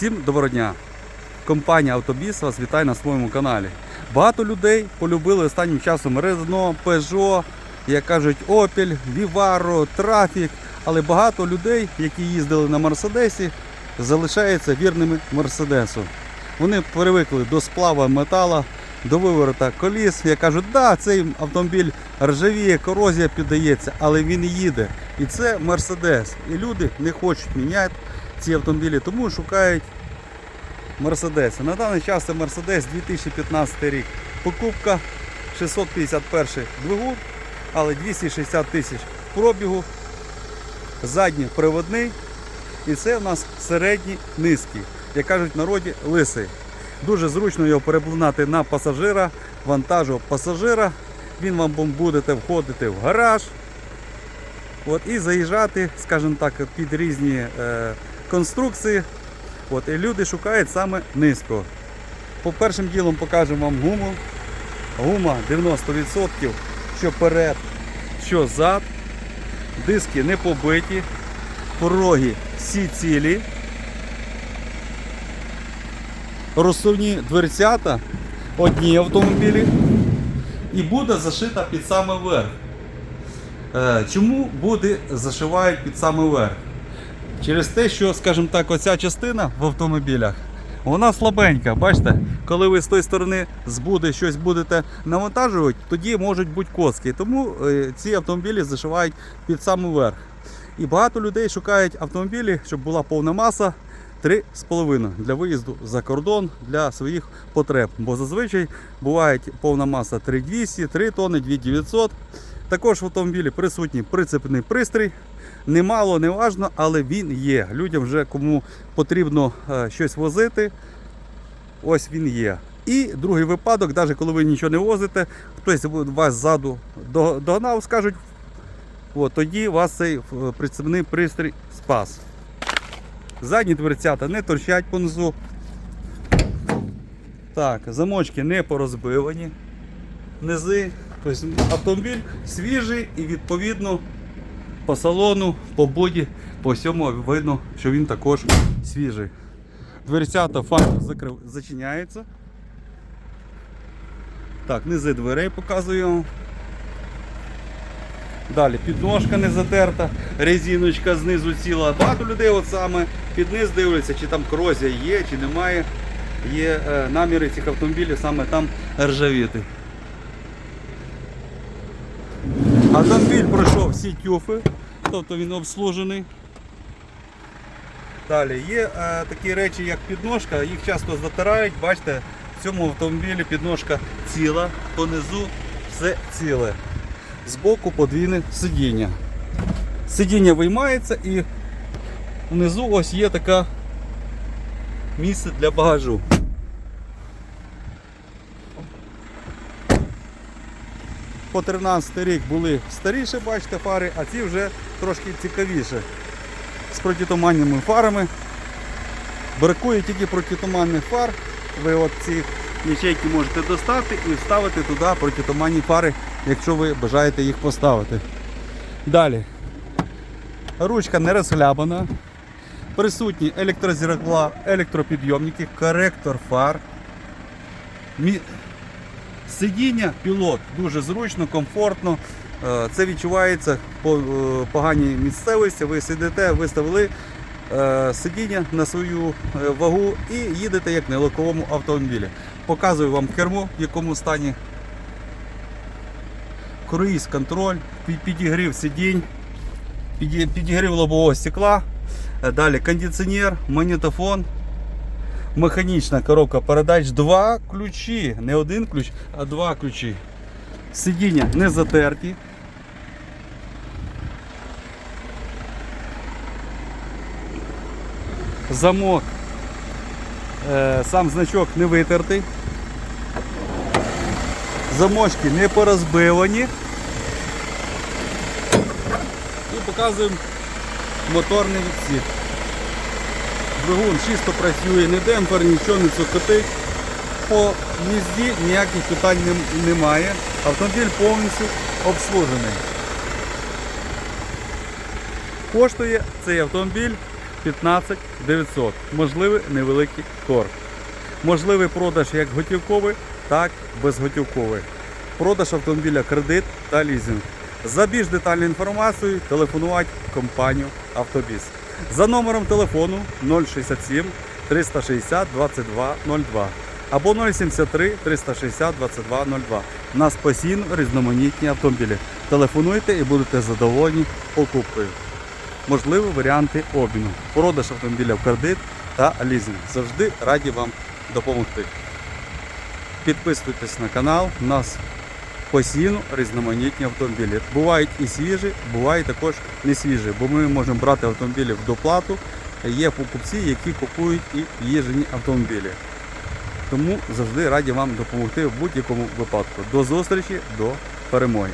Всім доброго дня! Компанія Автобіс вас вітає на своєму каналі. Багато людей полюбили останнім часом Renault, Peugeot, як кажуть, Opel, Vivaro, Traffic. Але багато людей, які їздили на Мерседесі, залишаються вірними Мерседесу. Вони привикли до сплава метала, до виворота коліс. Я кажу, да, цей автомобіль ржавіє, корозія піддається, але він їде. І це Мерседес. І люди не хочуть міняти ці автомобілі, тому шукають Мерседеси. На даний час це Мерседес 2015 рік. Покупка 651 двигун, але 260 тисяч пробігу. Задній приводний. І це у нас середній низький, як кажуть в народі, лисий. Дуже зручно його переплинати на пасажира, вантажу пасажира. Він вам будете входити в гараж. От, і заїжджати, скажімо так, під різні е, конструкції. От, і люди шукають саме низького. По першим ділом покажемо вам гуму. Гума 90%, що перед, що зад. Диски не побиті, пороги всі цілі. Розсувні дверцята одні автомобілі. І буде зашита під саме верх. Е, Чому буде зашивають під саме верх? Через те, що, скажімо так, оця частина в автомобілях, вона слабенька. Бачите, коли ви з тої сторони з буди щось будете навантажувати, тоді можуть бути коски. Тому е, ці автомобілі зашивають під самий верх. І багато людей шукають автомобілі, щоб була повна маса 3,5 для виїзду за кордон для своїх потреб. Бо зазвичай буває повна маса 3200, 3 тонни, 2900. Також в автомобілі присутній прицепний пристрій. Немало, не важно, але він є. Людям вже кому потрібно е, щось возити, ось він є. І другий випадок, навіть коли ви нічого не возите, хтось вас ззаду догнав, скажуть, от, тоді вас цей е, прицепний пристрій спас. Задні дверцята не торчать понизу. Так, замочки не порозбивані. Низи. Тобто автомобіль свіжий і відповідно по салону, по боді, по всьому видно, що він також свіжий. Дверцята факт закрив... зачиняється. Так, низи дверей показую. Далі підножка не затерта, резиночка знизу ціла. Багато людей от саме під низ дивляться, чи там корозія є, чи немає. Є е, наміри цих автомобілів саме там ржавіти. Автомобіль пройшов всі тюфи, тобто він обслужений. Далі є е, такі речі, як підножка, їх часто затирають. Бачите, в цьому автомобілі підножка ціла, понизу все ціле. Збоку подвійне сидіння. Сидіння виймається і внизу ось є така місце для багажу. По 13 рік були старіші, бачите, фари, а ці вже трошки цікавіші. З протитуманними фарами. Бракує тільки протитуманних фар. Ви от ці ячейки можете достати і вставити туди протитуманні фари, якщо ви бажаєте їх поставити. Далі. Ручка не розхлябана. Присутні електрозеркала, електропідйомники, коректор фар. Сидіння, пілот дуже зручно, комфортно. Е, Це відчувається по е, поганій місцевості. Ви сидите, виставили е, сидіння на свою вагу і їдете як на легковому автомобілі. Показую вам кермо, в якому стані. Круїз контроль, підігрів сидінь, підігрів лобового стекла. Далі кондиціонер, магнітофон. Механічна коробка передач, два ключі, не один ключ, а два ключі. Сидіння не затерті. Замок, е, сам значок не витертий. Замочки не порозбивані. І показуємо моторний відсік. Двигун чисто працює, не демпфер, нічого не цокотить. По їзді ніяких питань нем- немає. Автомобіль повністю обслужений. Коштує цей автомобіль 15 900. Можливий невеликий торг. Можливий продаж як готівковий, так і безготівковий. Продаж автомобіля кредит та лізинг. За більш детальною інформацією телефонувати компанію Автобіс. За номером телефону 067 360 2202 або 073 360 2202. У нас постійно різноманітні автомобілі. Телефонуйте і будете задоволені покупкою. Можливі варіанти обміну. Продаж автомобіля в кредит та лізинг. Завжди раді вам допомогти. Підписуйтесь на канал. У нас постійно різноманітні автомобілі. Бувають і свіжі, бувають також не свіжі, бо ми можемо брати автомобілі в доплату. Є покупці, які купують і їжені автомобілі. Тому завжди раді вам допомогти в будь-якому випадку. До зустрічі, до перемоги.